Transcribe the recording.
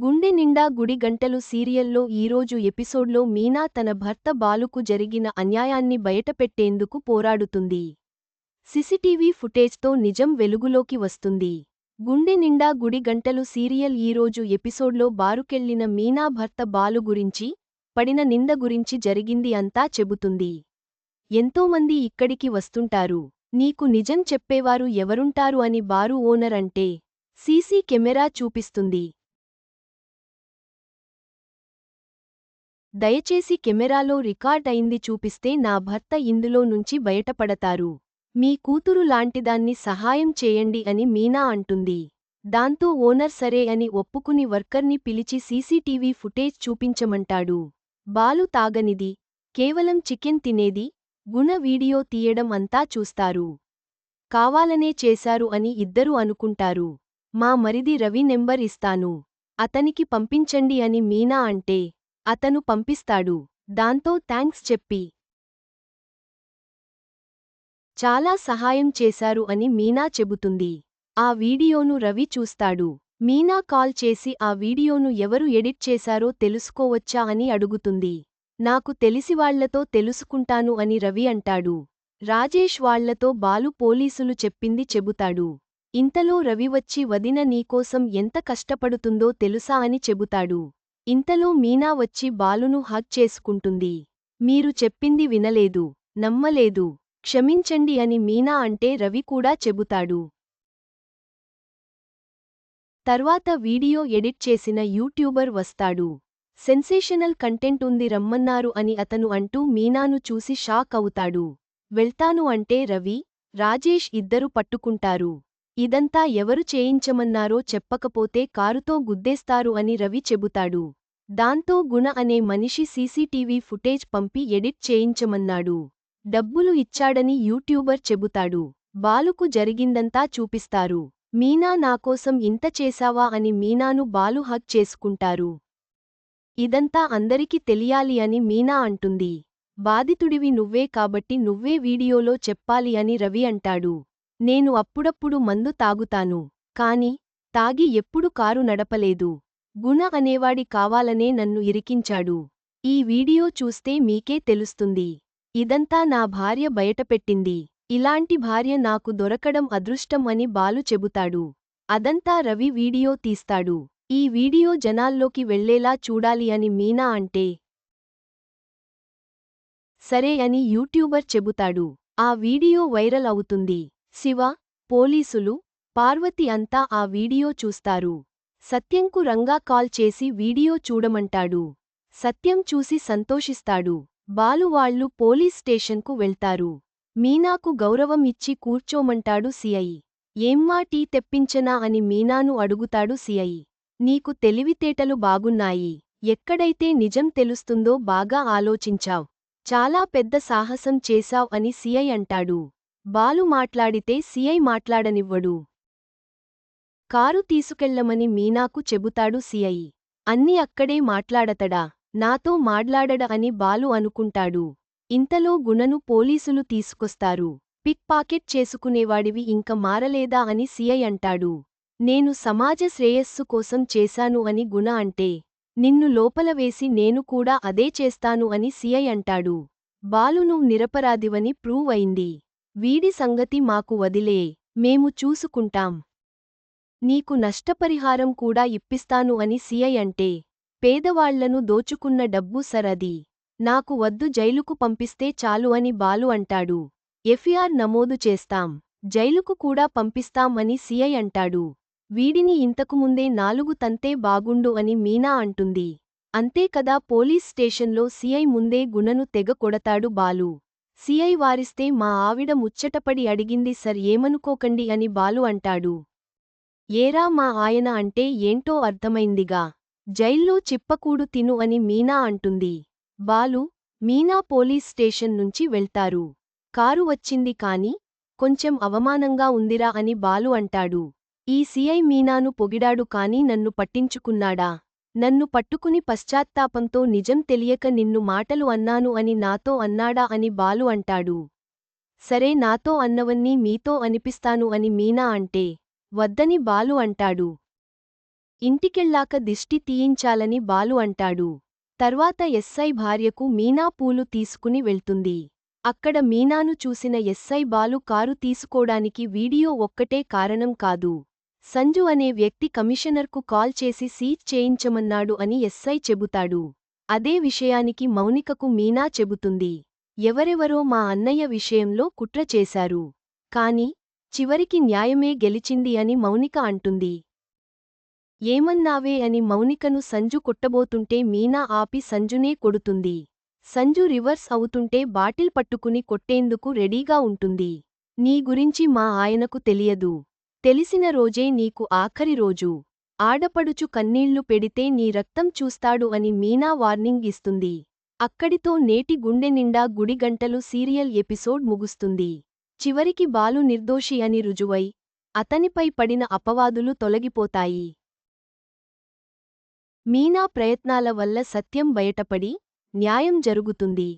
గుండె నిండా గుడి గంటలు సీరియల్లో ఈరోజు ఎపిసోడ్లో మీనా తన భర్త బాలుకు జరిగిన అన్యాయాన్ని బయటపెట్టేందుకు పోరాడుతుంది. సిసిటీవీ ఫుటేజ్తో నిజం వెలుగులోకి వస్తుంది. గుండె నిండా గుడి గంటలు సీరియల్ ఈరోజు ఎపిసోడ్లో బారుకెళ్ళిన మీనా భర్త బాలు గురించి పడిన నింద గురించి జరిగింది అంతా చెబుతుంది. ఎంతోమంది ఇక్కడికి వస్తుంటారు. నీకు నిజం చెప్పేవారు ఎవరుంటారు అని బారు ఓనర్ అంటే సీసీ కెమెరా చూపిస్తుంది. దయచేసి కెమెరాలో రికార్డ్ అయింది చూపిస్తే నా భర్త ఇందులో నుంచి బయటపడతారు. మీ కూతురు లాంటిదాన్ని సహాయం చేయండి అని మీనా అంటుంది. దాంతో ఓనర్ సరే అని ఒప్పుకుని వర్కర్ని పిలిచి సీసీటీవీ ఫుటేజ్ చూపించమంటాడు. బాలు తాగనిది. కేవలం చికెన్ తినేది. గుణ వీడియో తీయడం అంతా చూస్తారు. కావాలనే చేశారు అని ఇద్దరు అనుకుంటారు. మా మరిది రవి నెంబర్ ఇస్తాను. అతనికి పంపించండి అని మీనా అంటే అతను పంపిస్తాడు. దాంతో థ్యాంక్స్ చెప్పి. చాలా సహాయం చేశారు అని మీనా చెబుతుంది. ఆ వీడియోను రవి చూస్తాడు. మీనా కాల్ చేసి ఆ వీడియోను ఎవరు ఎడిట్ చేశారో తెలుసుకోవచ్చా అని అడుగుతుంది. నాకు తెలిసివాళ్ళతో తెలుసుకుంటాను అని రవి అంటాడు. రాజేష్ వాళ్ళతో బాలు పోలీసులు చెప్పింది చెబుతాడు. ఇంతలో రవి వచ్చి వదిన నీకోసం ఎంత కష్టపడుతుందో తెలుసా అని చెబుతాడు. ఇంతలో మీనా వచ్చి బాలును హక్ చేసుకుంటుంది. మీరు చెప్పింది వినలేదు నమ్మలేదు క్షమించండి అని మీనా అంటే రవి కూడా చెబుతాడు. తర్వాత వీడియో ఎడిట్ చేసిన యూట్యూబర్ వస్తాడు. సెన్సేషనల్ కంటెంట్ ఉంది రమ్మన్నారు అని అతను అంటూ మీనాను చూసి షాక్ అవుతాడు. వెళ్తాను అంటే రవి రాజేష్ ఇద్దరు పట్టుకుంటారు. ఇదంతా ఎవరు చేయించమన్నారో చెప్పకపోతే కారుతో గుద్దేస్తారు అని రవి చెబుతాడు. దాంతో గుణ అనే మనిషి సీసీటీవీ ఫుటేజ్ పంపి ఎడిట్ చేయించమన్నాడు. డబ్బులు ఇచ్చాడని యూట్యూబర్ చెబుతాడు. బాలుకు జరిగిందంతా చూపిస్తారు. మీనా నాకోసం ఇంత చేశావా అని మీనాను బాలు హక్ చేసుకుంటారు. ఇదంతా అందరికి తెలియాలి అని మీనా అంటుంది. బాధితుడివి నువ్వే కాబట్టి నువ్వే వీడియోలో చెప్పాలి అని రవి అంటాడు. నేను అప్పుడప్పుడు మందు తాగుతాను కాని తాగి ఎప్పుడు కారు నడపలేదు. గుణ అనేవాడి కావాలనే నన్ను ఇరికించాడు. ఈ వీడియో చూస్తే మీకే తెలుస్తుంది. ఇదంతా నా భార్య బయటపెట్టింది. ఇలాంటి భార్య నాకు దొరకడం అదృష్టం అని బాలు చెబుతాడు. అదంతా రవి వీడియో తీస్తాడు. ఈ వీడియో జనాల్లోకి వెళ్ళేలా చూడాలి అని మీనా అంటే సరే అని యూట్యూబర్ చెబుతాడు. ఆ వీడియో వైరల్ అవుతుంది. శివ పోలీసులు పార్వతి అంతా ఆ వీడియో చూస్తారు. సత్యంకు రంగా కాల్ చేసి వీడియో చూడమంటాడు. సత్యం చూసి సంతోషిస్తాడు. బాలు వాళ్ళు పోలీస్ స్టేషన్కు వెళ్తారు. మీనాకు గౌరవం ఇచ్చి కూర్చోమంటాడు సిఐ. ఏమ్మా టీ తెప్పించనా అని మీనాను అడుగుతాడు సిఐ. నీకు తెలివితేటలు బాగున్నాయి. ఎక్కడైతే నిజం తెలుస్తుందో బాగా ఆలోచించావ్. చాలా పెద్ద సాహసం చేశావ్ అని సిఐ అంటాడు. బాలు మాట్లాడితే సిఐ మాట్లాడనివ్వడు. కారు తీసుకెళ్ళమని మీనాకు చెబుతాడు సిఐ. అన్ని అక్కడే మాట్లాడతడా? నాతో మాట్లాడడ అని బాలు అనుకుంటాడు. ఇంతలో గుణను పోలీసులు తీసుకొస్తారు. పిక్ పాకెట్ చేసుకునేవాడివి ఇంక మారలేదా అని సిఐ అంటాడు. నేను సమాజ శ్రేయస్సు కోసం చేశాను అని గుణ అంటే నిన్ను లోపల వేసి నేను కూడా అదే చేస్తాను అని సిఐ అంటాడు. బాలును నిరపరాధివని ప్రూవ్ అయింది. వీడి సంగతి మాకు వదిలే మేము చూసుకుంటాం. నీకు నష్టపరిహారం కూడా ఇప్పిస్తాను అని సిఐ అంటే పేదవాళ్ళను దోచుకున్న డబ్బు సరది. నాకు వద్దు జైలుకు పంపిస్తే చాలు అని బాలు అంటాడు. ఎఫ్ఐఆర్ నమోదు చేస్తాం జైలుకు కూడా పంపిస్తాం అని సిఐ అంటాడు. వీడిని ఇంతకుముందే నాలుగు తంతే బాగుండు అని మీనా అంటుంది. అంతేకదా పోలీస్ స్టేషన్లో సిఐ ముందే గుణను తెగ కొడతాడు బాలు. సిఐ వారిస్తే మా ఆవిడ ముచ్చటపడి అడిగింది సర్ ఏమనుకోకండి అని బాలు అంటాడు. ఏరా మా ఆయన అంటే ఏంటో అర్థమైందిగా. జైల్లో చిప్పకూడు తిను అని మీనా అంటుంది. బాలు మీనా పోలీస్ స్టేషన్ నుంచి వెళ్తారు. కారు వచ్చింది కాని కొంచెం అవమానంగా ఉందిరా అని బాలు అంటాడు. ఈ సిఐ మీనాను పొగిడాడు కాని నన్ను పట్టించుకున్నాడా? నన్ను పట్టుకుని పశ్చాత్తాపంతో నిజం తెలియక నిన్ను మాటలు అన్నాను అని నాతో అన్నాడా అని బాలు అంటాడు. సరే నాతో అన్నవన్నీ మీతో అనిపిస్తాను అని మీనా అంటే వద్దని బాలు అంటాడు. ఇంటికెళ్ళాక దిష్టి తీయించాలని బాలు అంటాడు. తర్వాత ఎస్ఐ భార్యకు మీనా పూలు తీసుకుని వెళ్తుంది. అక్కడ మీనాను చూసిన ఎస్ఐ బాలు కారు తీసుకోడానికి వీడియో ఒక్కటే కారణం కాదు. సంజు అనే వ్యక్తి కమిషనర్కు కాల్ చేసి సీజ్ చేయించమన్నాడు అని ఎస్ఐ చెబుతాడు. అదే విషయానికి మౌనికకు మీనా చెబుతుంది. ఎవరెవరో మా అన్నయ్య విషయంలో కుట్ర చేశారు. కాని చివరికి న్యాయమే గెలిచింది అని మౌనిక అంటుంది. ఏమన్నావే అని మౌనికను సంజు కొట్టబోతుంటే మీనా ఆపి సంజునే కొడుతుంది. సంజు రివర్స్ అవుతుంటే బాటిల్ పట్టుకుని కొట్టేందుకు రెడీగా ఉంటుంది. నీ గురించి మా ఆయనకు తెలియదు. తెలిసిన రోజే నీకు ఆఖరి రోజు. ఆడపడుచు కన్నీళ్ళు పెడితే నీ రక్తం చూస్తాడు అని మీనా వార్నింగ్ ఇస్తుంది. అక్కడితో నేటి గుండె నిండా గుడిగంటలు సీరియల్ ఎపిసోడ్ ముగుస్తుంది. చివరికి బాలు నిర్దోషి అని రుజువై అతనిపై పడిన అపవాదులు తొలగిపోతాయి. మీనా ప్రయత్నాల వల్ల సత్యం బయటపడి న్యాయం జరుగుతుంది.